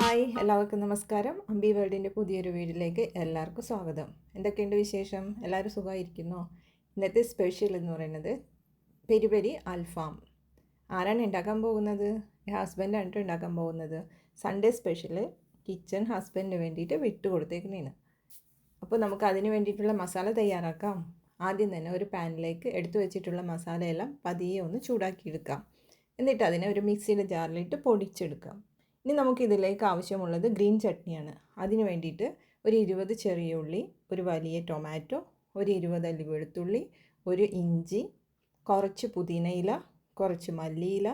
Hi എല്ലാവർക്കും നമസ്കാരം. അമ്പി വേൾഡിന്റെ പുതിയൊരു വീഡിയോയിലേക്ക് എല്ലാവർക്കും സ്വാഗതം. എന്തൊക്കെയുണ്ട് വിശേഷം? എല്ലാവരും സുഖമായിരിക്കുന്നോ? ഇന്നത്തെ സ്പെഷ്യൽ എന്ന് പറയുന്നത് പെരി പെരി അൽഫാം. ആരാണ് ഉണ്ടാക്കാൻ പോകുന്നത്? ഹസ്ബൻഡാണ് ഉണ്ടാക്കാൻ പോകുന്നത്. സൺഡേ സ്പെഷ്യൽ കിച്ചൺ ഹസ്ബൻഡിന് വേണ്ടിയിട്ട് വിട്ട് കൊടുത്തേക്കുന്നതാണ്. അപ്പോൾ നമുക്ക് അതിന് വേണ്ടിയിട്ടുള്ള മസാല തയ്യാറാക്കാം. ആദ്യം തന്നെ ഒരു പാനിലേക്ക് എടുത്തു വെച്ചിട്ടുള്ള മസാലയെല്ലാം പതിയെ ഒന്ന് ചൂടാക്കിയെടുക്കാം. എന്നിട്ട് അതിനെ ഒരു മിക്സിയുടെ ജാറിലിട്ട് പൊടിച്ചെടുക്കാം. ഇനി നമുക്ക് ഇതിലേക്ക് ആവശ്യമുള്ളത് ഗ്രീൻ ചട്നിയാണ്. അതിന് വേണ്ടിയിട്ട് ഒരു ഇരുപത് ചെറിയ ഉള്ളി ഒരു വലിയ ടൊമാറ്റോ ഒരു ഇരുപത് അല്ലി വെളുത്തുള്ളി ഒരു ഇഞ്ചി കുറച്ച് പുതിനയില കുറച്ച് മല്ലിയില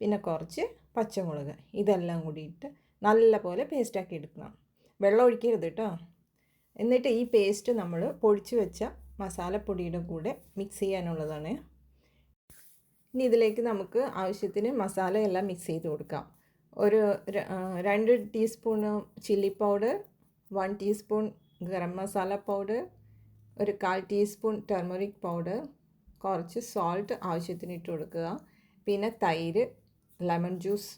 പിന്നെ കുറച്ച് പച്ചമുളക്. ഇതെല്ലാം കൂടിയിട്ട് നല്ല പോലെ പേസ്റ്റാക്കി എടുക്കണം. വെള്ളം ഒഴിക്കരുത് കേട്ടോ എന്നിട്ട് ഈ പേസ്റ്റ് നമ്മൾ പൊടിച്ച് വെച്ച മസാലപ്പൊടിയുടെ കൂടെ മിക്സ് ചെയ്യാനുള്ളതാണ്. ഇനി ഇതിലേക്ക് നമുക്ക് ആവശ്യത്തിന് മസാലയെല്ലാം മിക്സ് ചെയ്ത് കൊടുക്കാം. ഒരു രണ്ട് teaspoon chilli powder one teaspoon garam masala powder ഒരു കാൽ ടീസ്പൂൺ ടെർമറിക് പൗഡർ കുറച്ച് സോൾട്ട് ആവശ്യത്തിന് ഇട്ട് കൊടുക്കുക. പിന്നെ തൈര് ലെമൺ ജ്യൂസ്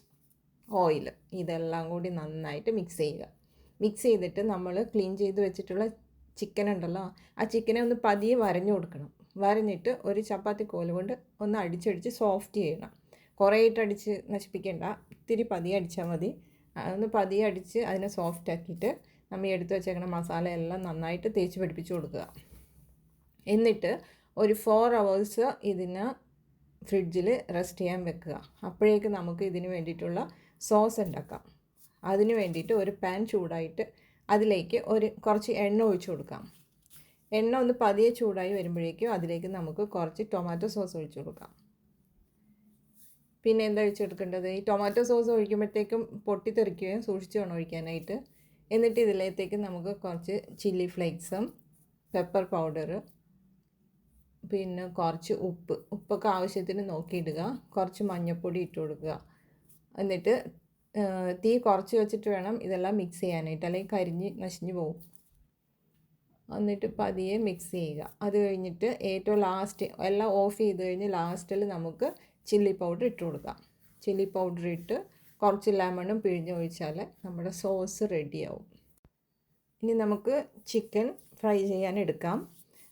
ഓയിൽ ഇതെല്ലാം കൂടി നന്നായിട്ട് മിക്സ് ചെയ്യുക. മിക്സ് ചെയ്തിട്ട് നമ്മൾ ക്ലീൻ ചെയ്ത് വെച്ചിട്ടുള്ള ചിക്കൻ ഉണ്ടല്ലോ ആ ചിക്കനെ ഒന്ന് പതിയെ വരഞ്ഞു കൊടുക്കണം. വരഞ്ഞിട്ട് ഒരു ചപ്പാത്തി കോൽ കൊണ്ട് ഒന്ന് അടിച്ചടിച്ച് സോഫ്റ്റ് ചെയ്യണം. കുറേ ഇട്ട് അടിച്ച് നശിപ്പിക്കേണ്ട. ഇത്തിരി പതി അടിച്ചാൽ മതി. ഒന്ന് പതി അടിച്ച് അതിനെ സോഫ്റ്റ് ആക്കിയിട്ട് നമ്മൾ എടുത്ത് വെച്ചേക്കുന്ന മസാല എല്ലാം നന്നായിട്ട് തേച്ച് പിടിപ്പിച്ച് കൊടുക്കുക. എന്നിട്ട് ഒരു ഫോർ അവേഴ്സ് ഇതിന് ഫ്രിഡ്ജിൽ റെസ്റ്റ് ചെയ്യാൻ വെക്കുക. അപ്പോഴേക്ക് നമുക്ക് ഇതിന് വേണ്ടിയിട്ടുള്ള സോസ് ഉണ്ടാക്കാം. അതിന് വേണ്ടിയിട്ട് ഒരു പാൻ ചൂടായിട്ട് അതിലേക്ക് ഒരു കുറച്ച് എണ്ണ ഒഴിച്ചു കൊടുക്കാം. എണ്ണ ഒന്ന് പതിയെ ചൂടായി വരുമ്പോഴേക്കും അതിലേക്ക് നമുക്ക് കുറച്ച് ടൊമാറ്റോ സോസ് ഒഴിച്ചു കൊടുക്കാം. പിന്നെ എന്താ ഒഴിച്ചെടുക്കേണ്ടത് ഈ ടൊമാറ്റോ സോസ് ഒഴിക്കുമ്പോഴത്തേക്കും പൊട്ടിത്തെറിക്കുകയും സൂക്ഷിച്ച് വേണം ഒഴിക്കാനായിട്ട്. എന്നിട്ട് ഇതിലേക്ക് നമുക്ക് കുറച്ച് ചില്ലി ഫ്ലേക്സും പെപ്പർ പൗഡർ പിന്നെ കുറച്ച് ഉപ്പ്. ഉപ്പൊക്കെ ആവശ്യത്തിന് നോക്കിയിടുക. കുറച്ച് മഞ്ഞൾപ്പൊടി ഇട്ട് കൊടുക്കുക. എന്നിട്ട് തീ കുറച്ച് വെച്ചിട്ട് വേണം ഇതെല്ലാം മിക്സ് ചെയ്യാനായിട്ട്. അല്ലെങ്കിൽ കരിഞ്ഞ് നശിഞ്ഞു പോകും എന്നിട്ട് പതിയെ മിക്സ് ചെയ്യുക. അത് കഴിഞ്ഞിട്ട് ഏറ്റവും ലാസ്റ്റ് എല്ലാം ഓഫ് ചെയ്ത് കഴിഞ്ഞ് ലാസ്റ്റിൽ നമുക്ക് ചില്ലി പൗഡർ ഇട്ട് കൊടുക്കാം. ചില്ലി പൗഡർ ഇട്ട് കുറച്ച് ലെമണും പിഴിഞ്ഞൊഴിച്ചാൽ നമ്മുടെ സോസ് റെഡിയാവും ഇനി നമുക്ക് ചിക്കൻ ഫ്രൈ ചെയ്യാൻ എടുക്കാം.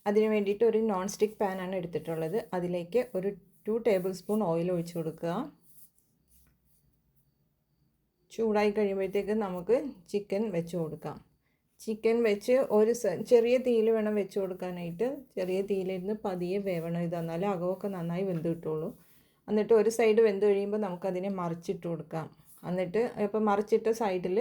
അതിന് വേണ്ടിയിട്ട് ഒരു നോൺ സ്റ്റിക്ക് പാനാണ് എടുത്തിട്ടുള്ളത്. അതിലേക്ക് ഒരു ടു ടേബിൾ സ്പൂൺ ഓയിൽ ഒഴിച്ചു കൊടുക്കുക. ചൂടായി കഴിയുമ്പോഴത്തേക്ക് നമുക്ക് ചിക്കൻ വെച്ച് കൊടുക്കാം. ചിക്കൻ വെച്ച് ഒരു ചെറിയ തീയിൽ വേണം വെച്ച് കൊടുക്കാനായിട്ട്. ചെറിയ തീയിലിരുന്ന് പതിയെ വേവണം. ഇത് എന്നാലും അകമൊക്കെ നന്നായി വെന്ത് കിട്ടുള്ളൂ. എന്നിട്ട് ഒരു സൈഡ് വെന്ത് കഴിയുമ്പോൾ നമുക്കതിനെ മറിച്ചിട്ട് കൊടുക്കാം. എന്നിട്ട് ഇപ്പോൾ മറിച്ചിട്ട സൈഡിൽ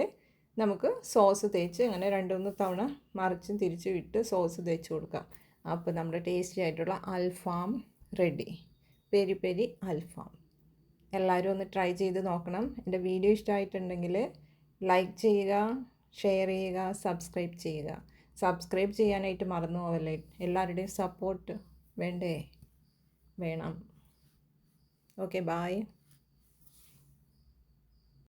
നമുക്ക് സോസ് തേച്ച് അങ്ങനെ രണ്ട് മൂന്ന് തവണ മറിച്ചും തിരിച്ച് വിട്ട് സോസ് തേച്ച് കൊടുക്കാം. അപ്പോൾ നമ്മുടെ ടേസ്റ്റി ആയിട്ടുള്ള Alfaham ready peri peri Alfaham. എല്ലാവരും ഒന്ന് ട്രൈ ചെയ്ത് നോക്കണം. എന്റെ വീഡിയോ ഇഷ്ടമായിട്ടുണ്ടെങ്കിൽ ലൈക്ക് ചെയ്യുക ഷെയർ ചെയ്യുക സബ്സ്ക്രൈബ് ചെയ്യുക. സബ്സ്ക്രൈബ് ചെയ്യാനായിട്ട് മറന്നു പോവല്ലേ? എല്ലാവരുടെയും സപ്പോർട്ട് വേണ്ടേ? വേണം. Okay bye